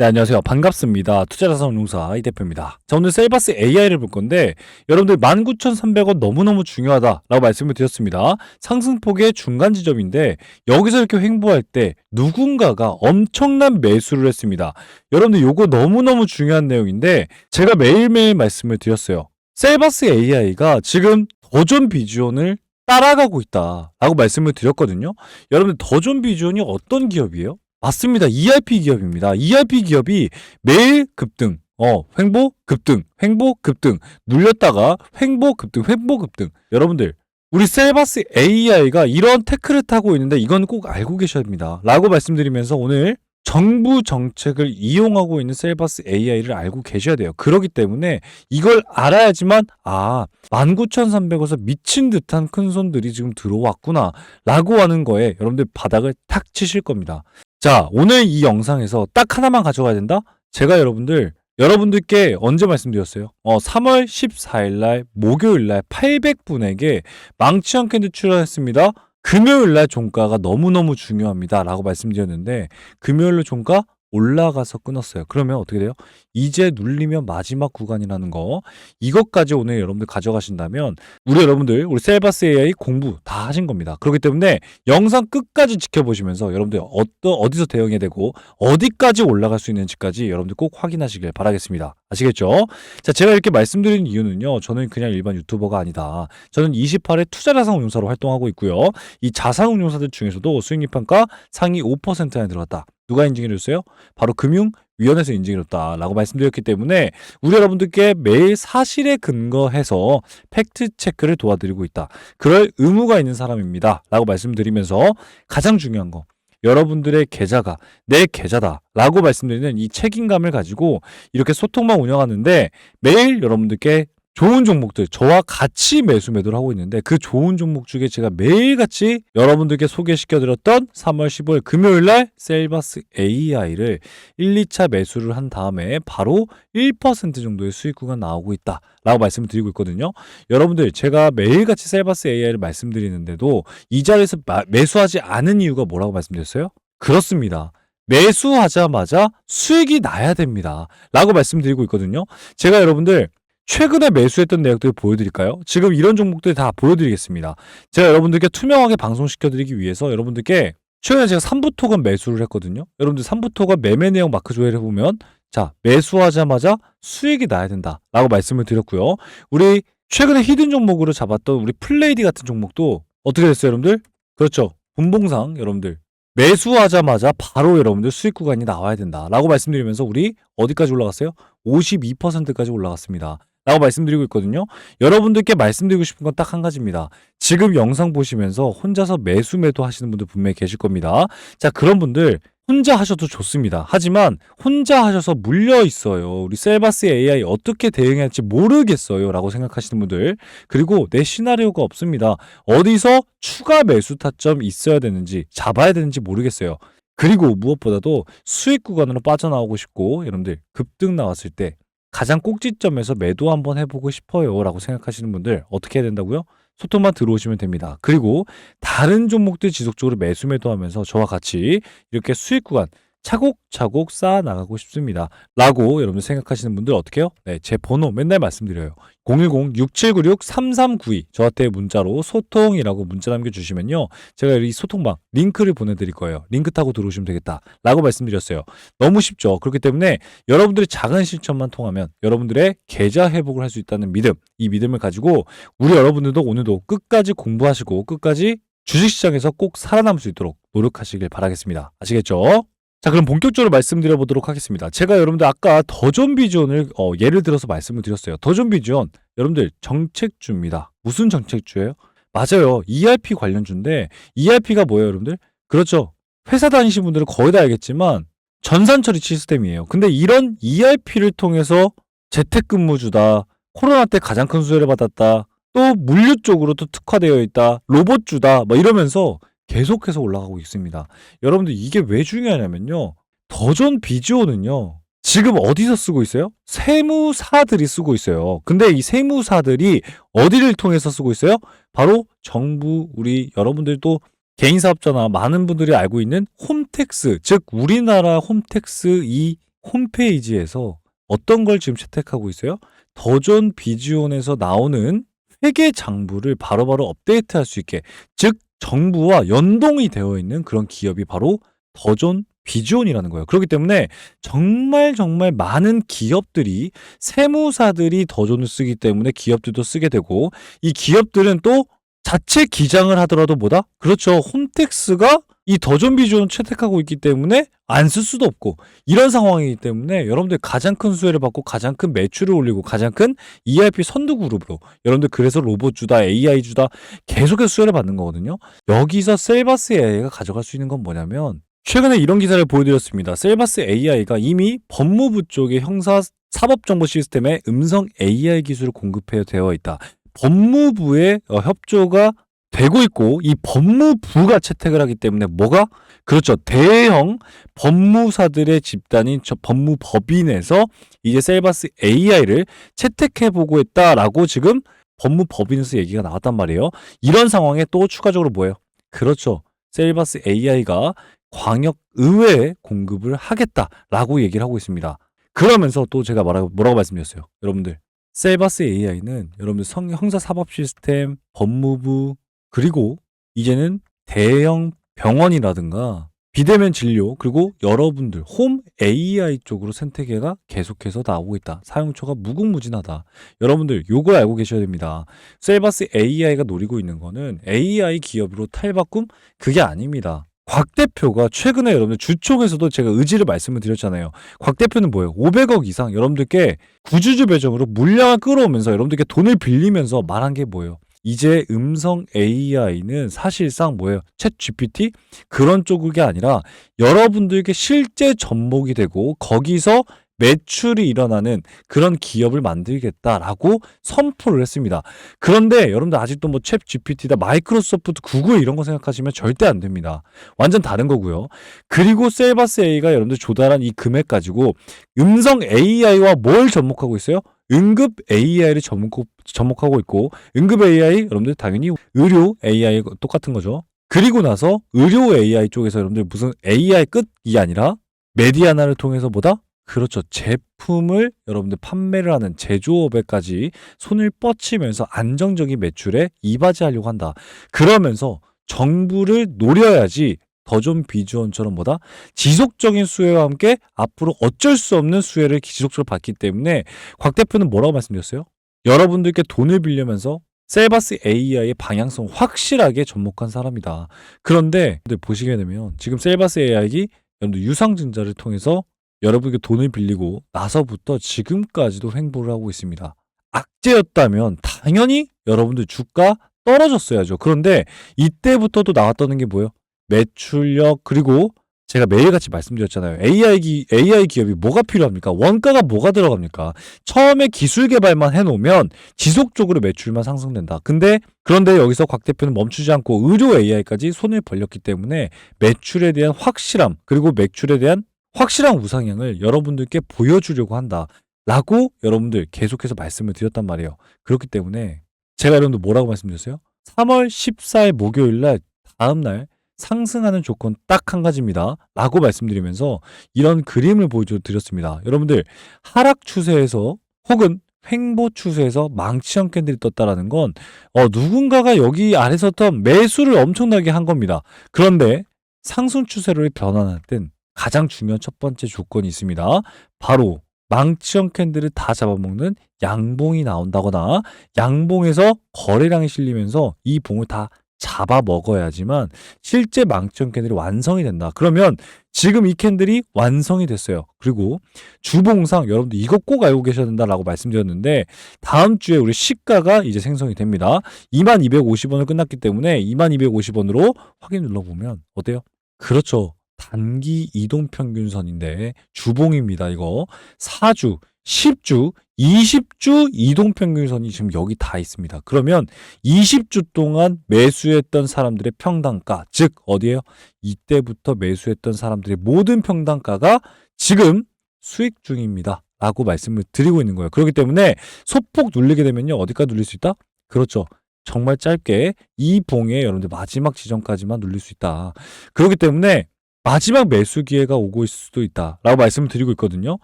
네, 안녕하세요. 반갑습니다. 투자자산운용사 이 대표입니다. 자, 오늘 셀바스 AI를 볼 건데, 여러분들 19,300원 너무너무 중요하다라고 말씀을 드렸습니다. 상승폭의 중간 지점인데, 여기서 이렇게 횡보할 때 누군가가 엄청난 매수를 했습니다. 여러분들 요거 너무너무 중요한 내용인데, 제가 매일매일 말씀을 드렸어요. 셀바스 AI가 지금 더존 비주온을 따라가고 있다라고 말씀을 드렸거든요. 여러분들 더존 비주온이 어떤 기업이에요? 맞습니다. ERP 기업입니다. ERP 기업이 매일 급등, 어, 횡보 급등, 횡보 급등, 눌렸다가 횡보 급등, 횡보 급등. 여러분들, 우리 셀바스 AI가 이런 태클을 타고 있는데 이건 꼭 알고 계셔야 합니다. 라고 말씀드리면서 오늘 정부 정책을 이용하고 있는 셀바스 AI를 알고 계셔야 돼요. 그렇기 때문에 이걸 알아야지만 아 19,300원에서 미친 듯한 큰 손들이 지금 들어왔구나 라고 하는 거에 여러분들 바닥을 탁 치실 겁니다. 자 오늘 이 영상에서 딱 하나만 가져가야 된다? 제가 여러분들 여러분들께 언제 말씀드렸어요? 어, 3월 14일 날 목요일 날 800분에게 망치 않게 출연했습니다. 금요일 날 종가가 너무너무 중요합니다. 라고 말씀드렸는데 금요일 날 종가 올라가서 끊었어요. 그러면 어떻게 돼요? 이제 눌리면 마지막 구간이라는 거. 이것까지 오늘 여러분들 가져가신다면 우리 여러분들 우리 셀바스 AI 공부 다 하신 겁니다. 그렇기 때문에 영상 끝까지 지켜보시면서 여러분들 어떤 어디서 대응해야 되고 어디까지 올라갈 수 있는지까지 여러분들 꼭 확인하시길 바라겠습니다. 아시겠죠? 자, 제가 이렇게 말씀드린 이유는요. 저는 그냥 일반 유튜버가 아니다. 저는 28회 투자 자산운용사로 활동하고 있고요. 이 자산운용사들 중에서도 수익률 평가 상위 5% 안에 들어갔다. 누가 인증해 줬어요? 바로 금융위원회에서 인증해 줬다라고 말씀드렸기 때문에 우리 여러분들께 매일 사실에 근거해서 팩트 체크를 도와드리고 있다. 그럴 의무가 있는 사람입니다. 라고 말씀드리면서 가장 중요한 거. 여러분들의 계좌가 내 계좌다라고 말씀드리는 이 책임감을 가지고 이렇게 소통만 운영하는데 매일 여러분들께 좋은 종목들 저와 같이 매수 매도를 하고 있는데 그 좋은 종목 중에 제가 매일같이 여러분들께 소개시켜드렸던 3월 15일 금요일 날 셀바스 AI를 1, 2차 매수를 한 다음에 바로 1% 정도의 수익 구간 나오고 있다 라고 말씀을 드리고 있거든요. 여러분들 제가 매일같이 셀바스 AI를 말씀드리는데도 이 자리에서 마- 매수하지 않은 이유가 뭐라고 말씀드렸어요? 그렇습니다. 매수하자마자 수익이 나야 됩니다. 라고 말씀드리고 있거든요. 제가 여러분들 최근에 매수했던 내역들을 보여드릴까요? 지금 이런 종목들 다 보여드리겠습니다. 제가 여러분들께 투명하게 방송시켜드리기 위해서 여러분들께 최근에 제가 3부 토건 매수를 했거든요. 여러분들 3부 토건 매매 내용 마크 조회를 해보면 자 매수하자마자 수익이 나야 된다라고 말씀을 드렸고요. 우리 최근에 히든 종목으로 잡았던 우리 플레이디 같은 종목도 어떻게 됐어요, 여러분들? 그렇죠. 분봉상 여러분들 매수하자마자 바로 여러분들 수익 구간이 나와야 된다라고 말씀드리면서 우리 어디까지 올라갔어요? 52%까지 올라갔습니다. 라고 말씀드리고 있거든요. 여러분들께 말씀드리고 싶은 건 딱 한 가지입니다. 지금 영상 보시면서 혼자서 매수 매도 하시는 분들 분명히 계실 겁니다. 자, 그런 분들 혼자 하셔도 좋습니다. 하지만 혼자 하셔서 물려 있어요. 우리 셀바스 AI 어떻게 대응해야 할지 모르겠어요. 라고 생각하시는 분들. 그리고 내 시나리오가 없습니다. 어디서 추가 매수 타점 있어야 되는지 잡아야 되는지 모르겠어요. 그리고 무엇보다도 수익 구간으로 빠져나오고 싶고 여러분들 급등 나왔을 때 가장 꼭지점에서 매도 한번 해보고 싶어요 라고 생각하시는 분들 어떻게 해야 된다고요? 소통만 들어오시면 됩니다. 그리고 다른 종목들 지속적으로 매수 매도하면서 저와 같이 이렇게 수익 구간 차곡차곡 쌓아 나가고 싶습니다. 라고 여러분들 생각하시는 분들 어떻게 해요? 네, 제 번호 맨날 말씀드려요. 010-6796-3392 저한테 문자로 소통이라고 문자 남겨주시면요. 제가 이 소통방 링크를 보내드릴 거예요. 링크 타고 들어오시면 되겠다. 라고 말씀드렸어요. 너무 쉽죠. 그렇기 때문에 여러분들의 작은 실천만 통하면 여러분들의 계좌 회복을 할 수 있다는 믿음, 이 믿음을 가지고 우리 여러분들도 오늘도 끝까지 공부하시고 끝까지 주식시장에서 꼭 살아남을 수 있도록 노력하시길 바라겠습니다. 아시겠죠? 자, 그럼 본격적으로 말씀드려 보도록 하겠습니다. 제가 여러분들 아까 더존 비전을 어, 예를 들어서 말씀을 드렸어요. 더존 비전 여러분들 정책주입니다. 무슨 정책주예요? 맞아요. ERP 관련주인데 ERP가 뭐예요, 여러분들? 그렇죠. 회사 다니신 분들은 거의 다 알겠지만 전산 처리 시스템이에요. 근데 이런 ERP를 통해서 재택근무주다, 코로나 때 가장 큰 수혜를 받았다, 또 물류 쪽으로 또 특화되어 있다, 로봇주다, 뭐 이러면서 계속해서 올라가고 있습니다. 여러분들 이게 왜 중요하냐면요. 더존 비주오는요. 지금 어디서 쓰고 있어요? 세무사들이 쓰고 있어요. 근데 이 세무사들이 어디를 통해서 쓰고 있어요? 바로 정부 우리 여러분들도 개인 사업자나 많은 분들이 알고 있는 홈택스, 즉 우리나라 홈택스 이 홈페이지에서 어떤 걸 지금 채택하고 있어요? 더존 비지온에서 나오는 회계 장부를 바로바로 업데이트할 수 있게 즉 정부와 연동이 되어 있는 그런 기업이 바로 더존 비지온이라는 거예요. 그렇기 때문에 정말 정말 많은 기업들이 세무사들이 더존을 쓰기 때문에 기업들도 쓰게 되고 이 기업들은 또 자체 기장을 하더라도 뭐다? 그렇죠. 홈택스가 이 더존 비지온 채택하고 있기 때문에 안 쓸 수도 없고 이런 상황이기 때문에 여러분들 가장 큰 수혜를 받고 가장 큰 매출을 올리고 가장 큰 ERP 선두 그룹으로 여러분들 그래서 로봇 주다 AI 주다 계속해서 수혜를 받는 거거든요. 여기서 셀바스 AI가 가져갈 수 있는 건 뭐냐면 최근에 이런 기사를 보여드렸습니다. 셀바스 AI가 이미 법무부 쪽의 형사 사법정보 시스템에 음성 AI 기술을 공급해 되어 있다. 법무부의 어, 협조가 되고 있고 이 법무부가 채택을 하기 때문에 뭐가 그렇죠 대형 법무사들의 집단인 저 법무법인에서 이제 셀바스 AI를 채택해 보고 있다라고 지금 법무법인에서 얘기가 나왔단 말이에요. 이런 상황에 또 추가적으로 뭐예요? 그렇죠 셀바스 AI가 광역 의회에 공급을 하겠다라고 얘기를 하고 있습니다. 그러면서 또 제가 말하고 뭐라고 말씀드렸어요. 여러분들 셀바스 AI는 여러분들 성, 형사 사법 시스템, 법무부 그리고 이제는 대형 병원이라든가 비대면 진료 그리고 여러분들 홈 AI 쪽으로 생태계가 계속해서 나오고 있다. 사용처가 무궁무진하다. 여러분들 요걸 알고 계셔야 됩니다. 셀바스 AI가 노리고 있는 거는 AI 기업으로 탈바꿈 그게 아닙니다. 곽 대표가 최근에 여러분들 주총에서도 제가 의지를 말씀을 드렸잖아요. 곽 대표는 뭐예요? 500억 이상 여러분들께 구주주 배정으로 물량을 끌어오면서 여러분들께 돈을 빌리면서 말한 게 뭐예요? 이제 음성 AI는 사실상 뭐예요? 챗 GPT 그런 쪽이 아니라 여러분들께 실제 접목이 되고 거기서 매출이 일어나는 그런 기업을 만들겠다라고 선포를 했습니다. 그런데 여러분들 아직도 뭐 챗 GPT다 마이크로소프트 구글 이런 거 생각하시면 절대 안 됩니다. 완전 다른 거고요. 그리고 셀바스 A가 여러분들 조달한 이 금액 가지고 음성 AI와 뭘 접목하고 있어요? 응급 AI를 접목, 접목하고 있고 응급 AI 여러분들 당연히 의료 AI 똑같은 거죠. 그리고 나서 의료 AI 쪽에서 여러분들 무슨 AI 끝이 아니라 메디아나를 통해서 보다 그렇죠. 제품을 여러분들 판매를 하는 제조업에까지 손을 뻗치면서 안정적인 매출에 이바지하려고 한다. 그러면서 정부를 노려야지 더존 비주원처럼 뭐다 지속적인 수혜와 함께 앞으로 어쩔 수 없는 수혜를 지속적으로 받기 때문에 곽 대표는 뭐라고 말씀드렸어요? 여러분들께 돈을 빌려면서 셀바스 AI의 방향성 확실하게 접목한 사람이다. 그런데 보시게 되면 지금 셀바스 AI가 여러분들 유상증자를 통해서 여러분에게 돈을 빌리고 나서부터 지금까지도 횡보를 하고 있습니다. 악재였다면 당연히 여러분들 주가 떨어졌어야죠. 그런데 이때부터도 나왔다는 게 뭐예요? 매출력 그리고 제가 매일같이 말씀드렸잖아요. AI, 기, AI 기업이 뭐가 필요합니까? 원가가 뭐가 들어갑니까? 처음에 기술 개발만 해놓으면 지속적으로 매출만 상승된다. 근데 그런데 여기서 곽 대표는 멈추지 않고 의료 AI까지 손을 벌렸기 때문에 매출에 대한 확실함 그리고 매출에 대한 확실한 우상향을 여러분들께 보여주려고 한다. 라고 여러분들 계속해서 말씀을 드렸단 말이에요. 그렇기 때문에 제가 여러분들 뭐라고 말씀드렸어요? 3월 14일 목요일 날 다음 날 상승하는 조건 딱 한 가지입니다. 라고 말씀드리면서 이런 그림을 보여드렸습니다. 여러분들 하락 추세에서 혹은 횡보 추세에서 망치형 캔들이 떴다라는 건 어, 누군가가 여기 아래서부터 매수를 엄청나게 한 겁니다. 그런데 상승 추세로 변환할 땐 가장 중요한 첫 번째 조건이 있습니다. 바로 망치형 캔들을 다 잡아먹는 양봉이 나온다거나 양봉에서 거래량이 실리면서 이 봉을 다 잡아 먹어야지만 실제 망치형 캔들이 완성이 된다. 그러면 지금 이 캔들이 완성이 됐어요. 그리고 주봉상 여러분들 이거 꼭 알고 계셔야 된다라고 말씀드렸는데 다음 주에 우리 시가가 이제 생성이 됩니다. 2250원을 끝났기 때문에 2250원으로 확인 눌러보면 어때요? 그렇죠. 단기 이동 평균선인데 주봉입니다. 이거 4주, 10주, 20주 이동 평균선이 지금 여기 다 있습니다. 그러면 20주 동안 매수했던 사람들의 평단가, 즉 어디에요? 이때부터 매수했던 사람들의 모든 평단가가 지금 수익 중입니다. 라고 말씀을 드리고 있는 거예요. 그렇기 때문에 소폭 눌리게 되면요. 어디까지 눌릴 수 있다? 그렇죠. 정말 짧게 이 봉에 여러분들 마지막 지점까지만 눌릴 수 있다. 그렇기 때문에 마지막 매수 기회가 오고 있을 수도 있다라고 말씀을 드리고 있거든요.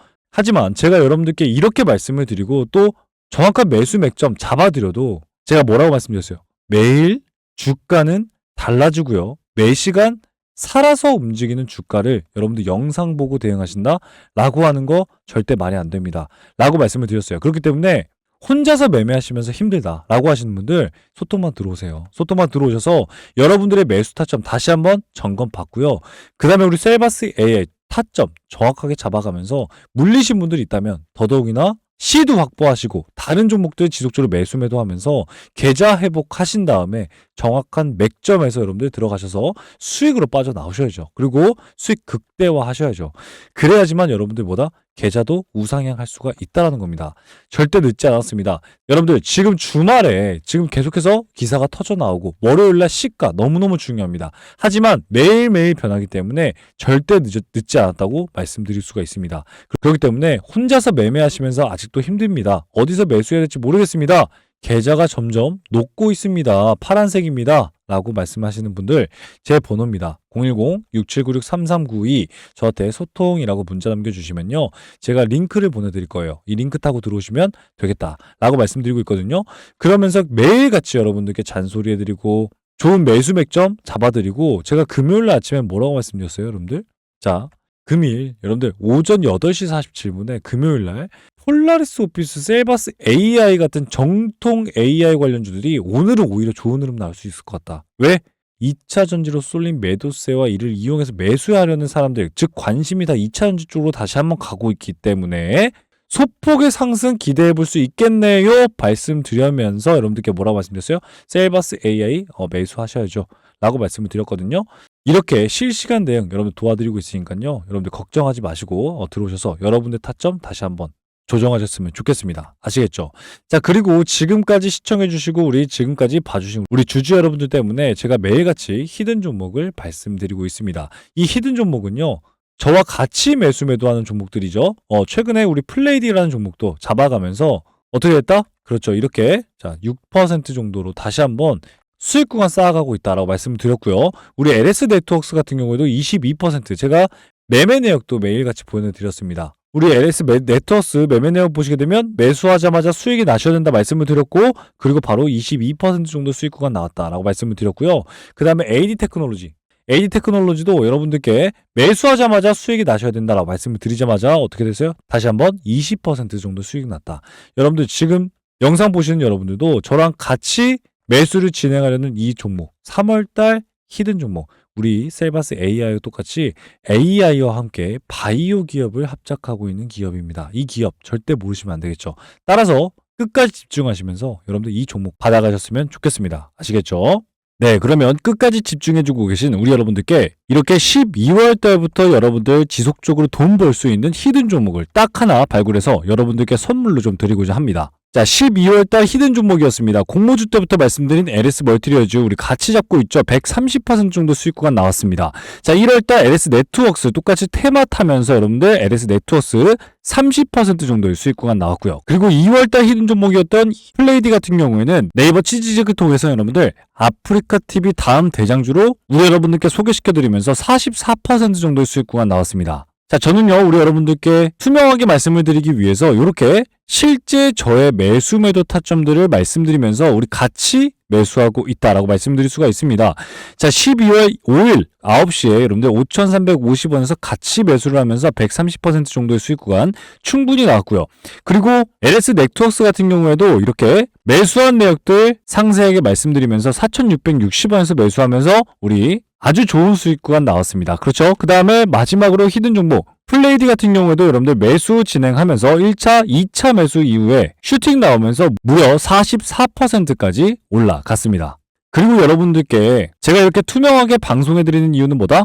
하지만 제가 여러분들께 이렇게 말씀을 드리고 또 정확한 매수 맥점 잡아드려도 제가 뭐라고 말씀드렸어요? 매일 주가는 달라지고요. 매시간 살아서 움직이는 주가를 여러분들 영상 보고 대응하신다? 라고 하는 거 절대 말이 안 됩니다. 라고 말씀을 드렸어요. 그렇기 때문에 혼자서 매매하시면서 힘들다 라고 하시는 분들 소통만 들어오세요. 소통만 들어오셔서 여러분들의 매수 타점 다시 한번 점검 받고요. 그 다음에 우리 셀바스 A의 타점 정확하게 잡아가면서 물리신 분들이 있다면 더더욱이나 시도 확보하시고 다른 종목들 지속적으로 매수 매도하면서 계좌 회복하신 다음에 정확한 맥점에서 여러분들 들어가셔서 수익으로 빠져나오셔야죠. 그리고 수익 극대화 하셔야죠. 그래야지만 여러분들보다 계좌도 우상향할 수가 있다라는 겁니다. 절대 늦지 않았습니다. 여러분들 지금 주말에 지금 계속해서 기사가 터져 나오고 월요일 날 시가 너무너무 중요합니다. 하지만 매일매일 변하기 때문에 절대 늦, 늦지 않았다고 말씀드릴 수가 있습니다. 그- 그렇기 때문에 혼자서 매매하시면서 아직도 힘듭니다. 어디서 매수해야 될지 모르겠습니다. 계좌가 점점 녹고 있습니다. 파란색입니다. 라고 말씀하시는 분들 제 번호입니다. 010-6796-3392 저한테 소통이라고 문자 남겨주시면요. 제가 링크를 보내드릴 거예요. 이 링크 타고 들어오시면 되겠다. 라고 말씀드리고 있거든요. 그러면서 매일같이 여러분들께 잔소리해드리고 좋은 매수 맥점 잡아드리고 제가 금요일 날 아침에 뭐라고 말씀드렸어요, 여러분들? 자, 금일 여러분들 오전 8시 47분에 금요일 날 폴라리스 오피스, 셀바스 AI 같은 정통 AI 관련주들이 오늘은 오히려 좋은 흐름 나올 수 있을 것 같다. 왜? 2차 전지로 쏠린 매도세와 이를 이용해서 매수하려는 사람들, 즉 관심이 다 2차 전지 쪽으로 다시 한번 가고 있기 때문에 소폭의 상승 기대해 볼 수 있겠네요. 말씀드리면서 여러분들께 뭐라고 말씀드렸어요? 셀바스 AI 어, 매수하셔야죠. 라고 말씀을 드렸거든요. 이렇게 실시간 대응 여러분들 도와드리고 있으니까요. 여러분들 걱정하지 마시고 어, 들어오셔서 여러분들 타점 다시 한번 조정하셨으면 좋겠습니다. 아시겠죠? 자, 그리고 지금까지 시청해주시고, 우리 지금까지 봐주신 우리 주주 여러분들 때문에 제가 매일같이 히든 종목을 말씀드리고 있습니다. 이 히든 종목은요, 저와 같이 매수 매도하는 종목들이죠. 어, 최근에 우리 플레이디라는 종목도 잡아가면서 어떻게 됐다? 그렇죠. 이렇게 자, 6% 정도로 다시 한번 수익 구간 쌓아가고 있다라고 말씀드렸고요. 우리 LS 네트워크스 같은 경우에도 22% 제가 매매 내역도 매일같이 보내드렸습니다. 우리 LS 매- 네트워크스 매매 내역 보시게 되면 매수하자마자 수익이 나셔야 된다 말씀을 드렸고 그리고 바로 22% 정도 수익 구간 나왔다라고 말씀을 드렸고요. 그 다음에 AD 테크놀로지 AD 테크놀로지도 여러분들께 매수하자마자 수익이 나셔야 된다라고 말씀을 드리자마자 어떻게 됐어요? 다시 한번 20% 정도 수익이 났다. 여러분들 지금 영상 보시는 여러분들도 저랑 같이 매수를 진행하려는 이 종목 3월달 히든 종목 우리 셀바스 AI와 똑같이 AI와 함께 바이오 기업을 합작하고 있는 기업입니다. 이 기업 절대 모르시면 안 되겠죠. 따라서 끝까지 집중하시면서 여러분들 이 종목 받아가셨으면 좋겠습니다. 아시겠죠? 네, 그러면 끝까지 집중해주고 계신 우리 여러분들께 이렇게 12월 달부터 여러분들 지속적으로 돈 벌 수 있는 히든 종목을 딱 하나 발굴해서 여러분들께 선물로 좀 드리고자 합니다. 자, 12월 달 히든 종목이었습니다. 공모주 때부터 말씀드린 LS 멀티리어즈 우리 같이 잡고 있죠. 130% 정도 수익 구간 나왔습니다. 자, 1월 달 LS 네트워크스 똑같이 테마 타면서 여러분들 LS 네트워크스 30% 정도의 수익 구간 나왔고요. 그리고 2월 달 히든 종목이었던 플레이디 같은 경우에는 네이버 치즈직을 통해서 여러분들 아프리카 TV 다음 대장주로 우리 여러분들께 소개시켜드리면서 44% 정도의 수익 구간 나왔습니다. 자, 저는요, 우리 여러분들께 투명하게 말씀을 드리기 위해서 이렇게 실제 저의 매수 매도 타점들을 말씀드리면서 우리 같이 매수하고 있다라고 말씀드릴 수가 있습니다. 자, 12월 5일 9시에 여러분들 5,350원에서 같이 매수를 하면서 130% 정도의 수익 구간 충분히 나왔고요. 그리고 LS 네트워크스 같은 경우에도 이렇게 매수한 내역들 상세하게 말씀드리면서 4,660원에서 매수하면서 우리 아주 좋은 수익 구간 나왔습니다. 그렇죠? 그 다음에 마지막으로 히든 종목 플레이디 같은 경우에도 여러분들 매수 진행하면서 1차, 2차 매수 이후에 슈팅 나오면서 무려 44%까지 올라갔습니다. 그리고 여러분들께 제가 이렇게 투명하게 방송해드리는 이유는 뭐다?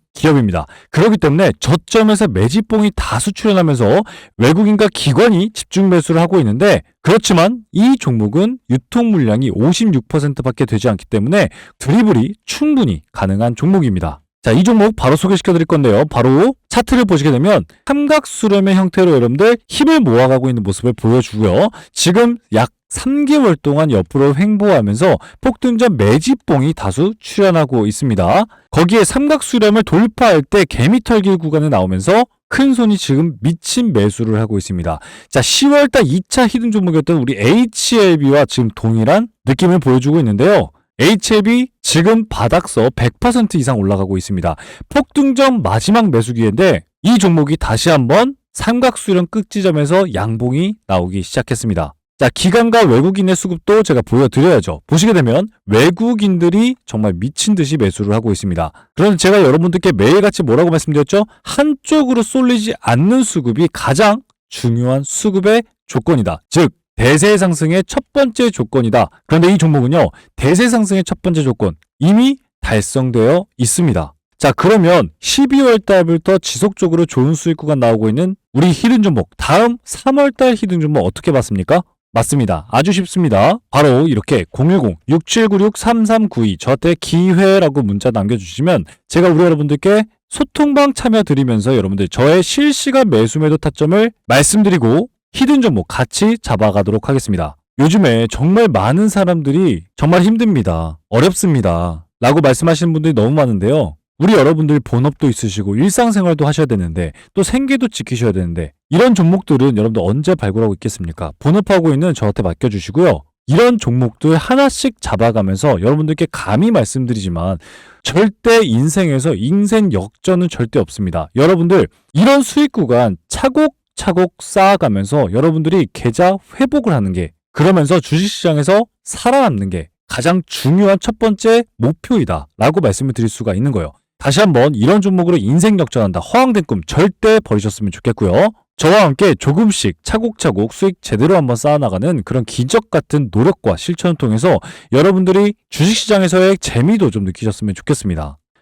기업입니다. 그렇기 때문에 저점에서 매집봉이 다수 출현하면서 외국인과 기관이 집중 매수를 하고 있는데 그렇지만 이 종목은 유통 물량이 56%밖에 되지 않기 때문에 드리블이 충분히 가능한 종목입니다. 자, 이 종목 바로 소개시켜 드릴 건데요. 바로 차트를 보시게 되면 삼각 수렴의 형태로 여러분들 힘을 모아가고 있는 모습을 보여주고요. 지금 약 3개월 동안 옆으로 횡보하면서 폭등전 매집봉이 다수 출현하고 있습니다. 거기에 삼각 수렴을 돌파할 때 개미털기 구간에 나오면서 큰 손이 지금 미친 매수를 하고 있습니다. 자, 10월달 2차 히든 종목이었던 우리 HLB와 지금 동일한 느낌을 보여주고 있는데요. HLB 지금 바닥서 100% 이상 올라가고 있습니다. 폭등전 마지막 매수 기회인데 이 종목이 다시 한번 삼각수렴 끝지점에서 양봉이 나오기 시작했습니다. 자, 기관과 외국인의 수급도 제가 보여드려야죠. 보시게 되면 외국인들이 정말 미친 듯이 매수를 하고 있습니다. 그런데 제가 여러분들께 매일같이 뭐라고 말씀드렸죠? 한쪽으로 쏠리지 않는 수급이 가장 중요한 수급의 조건이다. 즉, 대세 상승의 첫 번째 조건이다. 그런데 이 종목은요, 대세 상승의 첫 번째 조건 이미 달성되어 있습니다. 자, 그러면 12월 달부터 지속적으로 좋은 수익 구간 나오고 있는 우리 히든 종목, 다음 3월 달 히든 종목 어떻게 봤습니까? 맞습니다. 아주 쉽습니다. 바로 이렇게 010-6796-3392 저한테 기회라고 문자 남겨주시면 제가 우리 여러분들께 소통방 참여 드리면서 여러분들 저의 실시간 매수 매도 타점을 말씀드리고 히든 종목 같이 잡아가도록 하겠습니다. 요즘에 정말 많은 사람들이 정말 힘듭니다. 어렵습니다. 라고 말씀하시는 분들이 너무 많은데요. 우리 여러분들 본업도 있으시고 일상생활도 하셔야 되는데 또 생계도 지키셔야 되는데 이런 종목들은 여러분들 언제 발굴하고 있겠습니까? 본업하고 있는 저한테 맡겨주시고요. 이런 종목들 하나씩 잡아가면서 여러분들께 감히 말씀드리지만 절대 인생에서 인생 역전은 절대 없습니다. 여러분들 이런 수익 구간 차곡 차곡 쌓아가면서 여러분들이 계좌 회복을 하는 게 그러면서 주식시장에서 살아남는 게 가장 중요한 첫 번째 목표이다 라고 말씀을 드릴 수가 있는 거예요. 다시 한번 이런 종목으로 인생 역전한다 허황된 꿈 절대 버리셨으면 좋겠고요. 저와 함께 조금씩 차곡차곡 수익 제대로 한번 쌓아나가는 그런 기적 같은 노력과 실천을 통해서 여러분들이 주식시장에서의 재미도 좀 느끼셨으면 좋겠습니다.